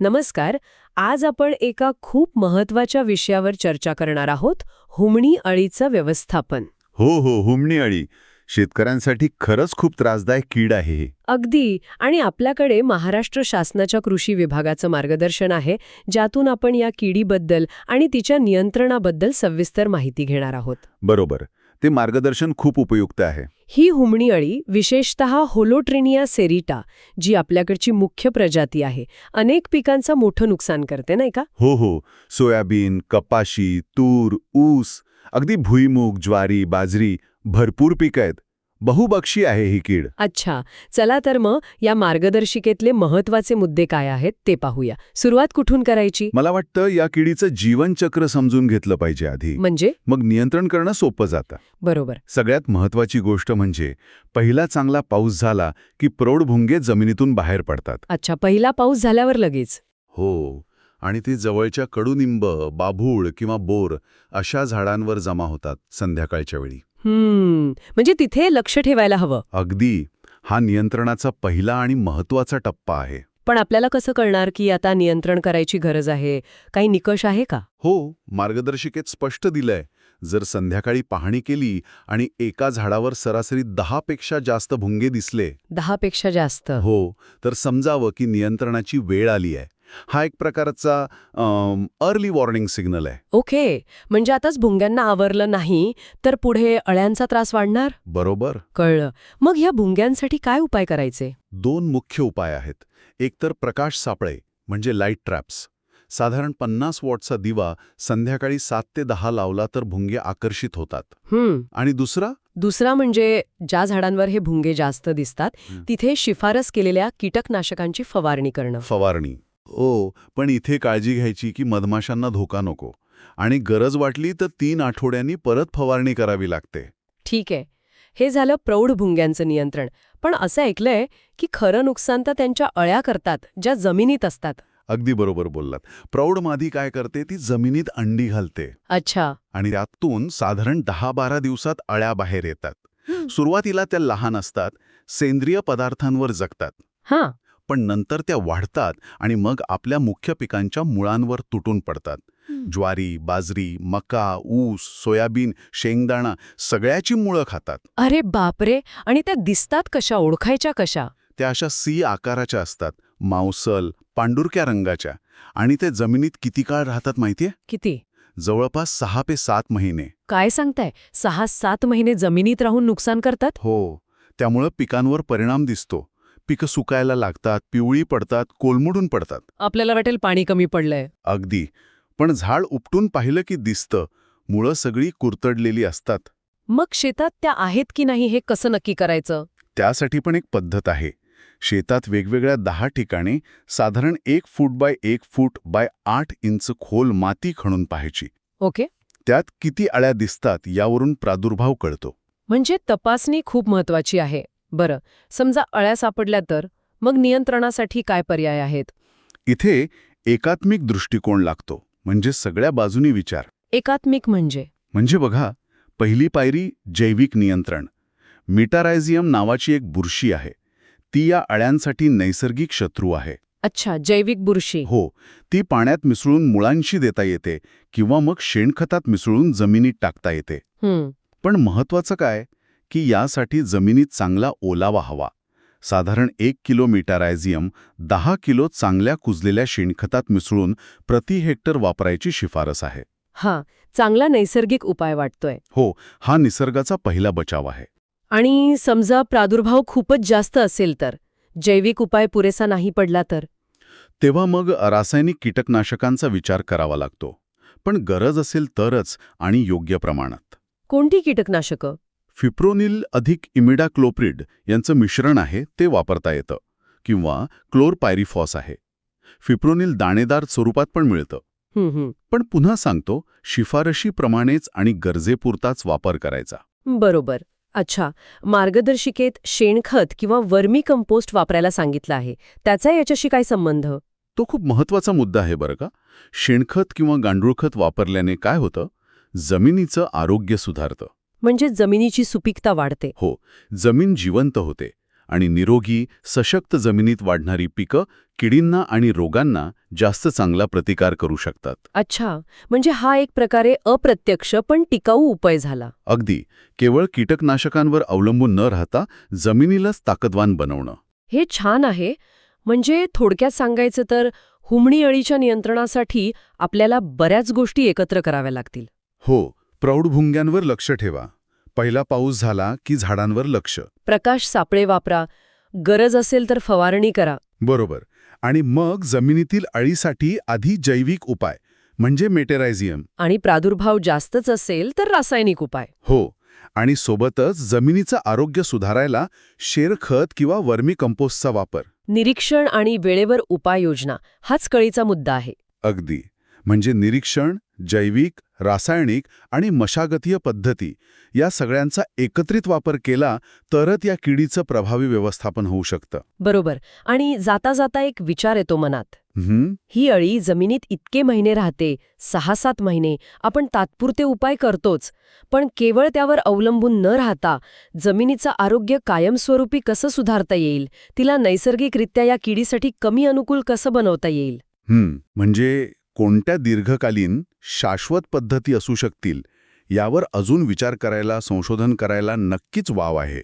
नमस्कार आज आपण एका खूप महत्त्वाच्या विषयावर चर्चा करणार आहोत हुमणी अळीचं व्यवस्थापन. हो हो हुमणी अळी. शेतकऱ्यांसाठी खरंच खूप त्रासदायक कीड आहे अगदी. आणि आपल्याकडे महाराष्ट्र शासनाच्या कृषी विभागाचं मार्गदर्शन आहे ज्यातून आपण या किडीबद्दल आणि तिच्या नियंत्रणाबद्दल सविस्तर माहिती घेणार आहोत. बरोबर. ते मार्गदर्शन खूप उपयुक्त आहे. ही हुमणी अळी विशेषतः होलोट्रिनिया सेरिटा जी आपल्याकडची मुख्य प्रजाती आहे अनेक पिकांचं मोठं नुकसान करते नाही का? हो हो. सोयाबीन कपाशी तूर ऊस अगदी भुईमूग ज्वारी बाजरी भरपूर पिकं आहेत. बहुबक्षी आहे ही कीड. अच्छा. चला तर मग या मार्गदर्शिकेतले महत्त्वाचे मुद्दे काय आहेत ते पाहूया. सुरुवात कुठून करायची? मला वाटतं या किडीचं जीवनचक्र समजून घेतलं पाहिजे आधी. म्हणजे? मग नियंत्रण करणं सोपं जातं. बरोबर. सगळ्यात महत्वाची गोष्ट म्हणजे पहिला चांगला पाऊस झाला की प्रौढभुंगे जमिनीतून बाहेर पडतात. अच्छा पहिला पाऊस झाल्यावर लगेच? हो. आणि ते जवळच्या कडुनिंब बाभूळ किंवा बोर अशा झाडांवर जमा होतात संध्याकाळच्या वेळी. हम्म. म्हणजे तिथे लक्ष ठेवायला हवं. अगदी. हा नियंत्रणाचा पहिला आणि महत्त्वाचा टप्पा आहे. पण आपल्याला कसं कळणार की आता नियंत्रण करायची गरज आहे? काही निकष आहे का? हो मार्गदर्शिकेत स्पष्ट दिलंय. जर संध्याकाळी पाहणी केली आणि एका झाडावर सरासरी दहापेक्षा जास्त भुंगे दिसले. दहापेक्षा जास्त. हो तर समजावं की नियंत्रणाची वेळ आली आहे. हा एक प्रकारचा अर्ली वॉर्निंग सिग्नल आहे. ओके. म्हणजे आताच भुंग्यांना आवरलं नाही तर पुढे अळ्यांचा त्रास वाढणार? बरोबर. कळलं. मग ह्या भुंग्यांसाठी काय उपाय करायचे? दोन मुख्य उपाय आहेत. एक तर प्रकाश सापळे म्हणजे लाइट ट्रॅप्स साधारण पन्नास वॉटचा दिवा संध्याकाळी सात ते दहा लावला तर भुंगे आकर्षित होतात. आणि दुसरा? दुसरा म्हणजे ज्या झाडांवर हे भुंगे जास्त दिसतात. तिथे शिफारस केलेल्या कीटकनाशकांची फवारणी करणं. फवारणी. हो पण इथे काळजी घ्यायची की मधमाशांना धोका नको. आणि गरज वाटली तर तीन आठवड्यांनी परत फवारणी करावी लागते. ठीक आहे. हे झालं प्रौढ भुंग्यांचं नियंत्रण. पण असं ऐकलंय की खरं नुकसान तर त्यांच्या अळ्या करतात ज्या जमिनीत असतात. अगदी बरोबर बोललात. प्रौढ मादी काय करते? ती जमिनीत अंडी घालते. अच्छा. आणि त्यातून साधारण दहा बारा दिवसात अळ्या बाहेर येतात. सुरुवातीला त्या लहान असतात सेंद्रिय पदार्थांवर जगतात. हां. पण नंतर त्या वाढतात आणि मग आपल्या मुख्य पिकांच्या मुळांवर तुटून पडतात. ज्वारी बाजरी मका ऊस सोयाबीन शेंगदाणा सगळ्याची मुळं खातात. अरे बापरे! आणि त्या दिसतात कशा? ओळखायच्या कशा? त्या अशा सी आकाराच्या असतात. मांसल पांडुरक्या रंगाच्या. आणि ते जमिनीत किती काळ राहतात माहितीये? किती? जवळपास सहा ते सात महिने. काय सांगताय? सहा सात महिने जमिनीत राहून नुकसान करतात? हो. त्यामुळं पिकांवर परिणाम दिसतो. पिकं सुकायला लागतात पिवळी पडतात कोलमडून पडतात. आपल्याला वाटेल पाणी कमी पडलंय. अगदी. पण झाड उपटून पाहिलं की दिसतं. मुळं सगळी कुरतडलेली असतात. मग शेतात त्या आहेत की नाही हे कसं नक्की करायचं? त्यासाठी पण एक पद्धत आहे. शेतात वेगवेगळ्या दहा ठिकाणी साधारण एक फूट बाय एक फूट बाय आठ इंच खोल माती खणून पाहायची. ओके. त्यात किती अळ्या दिसतात यावरून प्रादुर्भाव कळतो. म्हणजे तपासणी खूप महत्वाची आहे. बरं समजा अळ्या सापडल्या तर? मग नियंत्रणासाठी काय पर्याय आहेत? इथे एकात्मिक दृष्टिकोन लागतो म्हणजे सगळ्या बाजूनी विचार. एकात्मिक म्हणजे? म्हणजे बघा पहिली पायरी जैविक नियंत्रण. मिटारायझियम नावाची एक बुरशी आहे. ती या अळ्यांसाठी नैसर्गिक शत्रू आहे. अच्छा जैविक बुरशी. हो ती पाण्यात मिसळून मुळांशी देता येते किंवा मग शेणखतात मिसळून जमिनीत टाकता येते. पण महत्वाचं काय? की यासाठी जमिनीत चांगला ओलावा हवा. साधारण एक किलो मिटारायझियम दहा किलो चांगल्या कुजलेल्या शेणखतात मिसळून प्रति हेक्टर वापरायची शिफारस आहे. हा चांगला नैसर्गिक उपाय वाटतोय. हो हा निसर्गाचा पहिला बचाव आहे. आणि समजा प्रादुर्भाव खूपच जास्त असेल तर जैविक उपाय पुरेसा नाही पडला तर? तेव्हा मग रासायनिक कीटकनाशकांचा विचार करावा लागतो. पण गरज असेल तरच आणि योग्य प्रमाणात. कोणती कीटकनाशकं? फिप्रोनिल अधिक इमिडाक्लोप्रिड यांचं मिश्रण आहे ते वापरता येतं किंवा क्लोरपायरिफॉस आहे. फिप्रोनिल दाणेदार स्वरूपात पण मिळतं. पण पुन्हा सांगतो शिफारशीप्रमाणेच आणि गरजेपुरताच वापर करायचा. बरोबर. अच्छा मार्गदर्शिकेत शेणखत किंवा वर्मी कंपोस्ट वापरायला सांगितलं आहे. त्याचा याच्याशी काय संबंध? तो खूप महत्त्वाचा मुद्दा आहे बरं का. शेणखत किंवा गांडूळखत वापरल्याने काय होतं? जमिनीचं आरोग्य सुधारतं. म्हणजे जमिनीची सुपीकता वाढते. हो जमीन जिवंत होते आणि निरोगी सशक्त जमिनीत वाढणारी पिकं किडींना आणि रोगांना जास्त चांगला प्रतिकार करू शकतात. अच्छा म्हणजे हा एक प्रकारे अप्रत्यक्ष पण टिकाऊ उपाय झाला. अगदी केवळ कीटकनाशकांवर अवलंबून न राहता जमिनीलाच ताकदवान बनवणं. हे छान आहे. म्हणजे थोडक्यात सांगायचं तर हुमणी अळीच्या नियंत्रणासाठी आपल्याला बऱ्याच गोष्टी एकत्र कराव्या लागतील. हो प्रौढभुंग्यांवर लक्ष ठेवा. पहिला पाऊस झाला की झाडांवर लक्ष. प्रकाश सापळे वापरा. गरज असेल तर फवारणी करा. बरोबर. आणि मग जमिनीतील अळीसाठी आधी जैविक उपाय म्हणजे मेटेरायझियम. आणि प्रादुर्भाव जास्तच असेल तर रासायनिक उपाय. हो. आणि सोबतच जमिनीचं आरोग्य सुधारायला शेरखत किंवा वर्मी कंपोस्टचा वापर. निरीक्षण आणि वेळेवर उपाययोजना हाच कळीचा मुद्दा आहे. अगदी. म्हणजे निरीक्षण जैविक रासायनिक आणि मशागतीय पद्धती या सगळ्यांचा एकत्रित वापर केला तरच या किडीचं प्रभावी व्यवस्थापन होऊ शकतं. बरोबर. आणि जाता जाता एक विचार येतो मनात. हं, ही अळी जमिनीत इतके महिने राहते सहा सात महिने आपण तात्पुरते उपाय करतोच पण केवळ त्यावर अवलंबून न राहता जमिनीचं आरोग्य कायमस्वरूपी कसं सुधारता येईल तिला नैसर्गिकरित्या या किडीसाठी कमी अनुकूल कसं बनवता येईल. म्हणजे कोणत्या दीर्घकालीन शाश्वत पद्धती असू शकतील यावर अजून विचार करायला संशोधन करायला नक्कीच वाव आहे.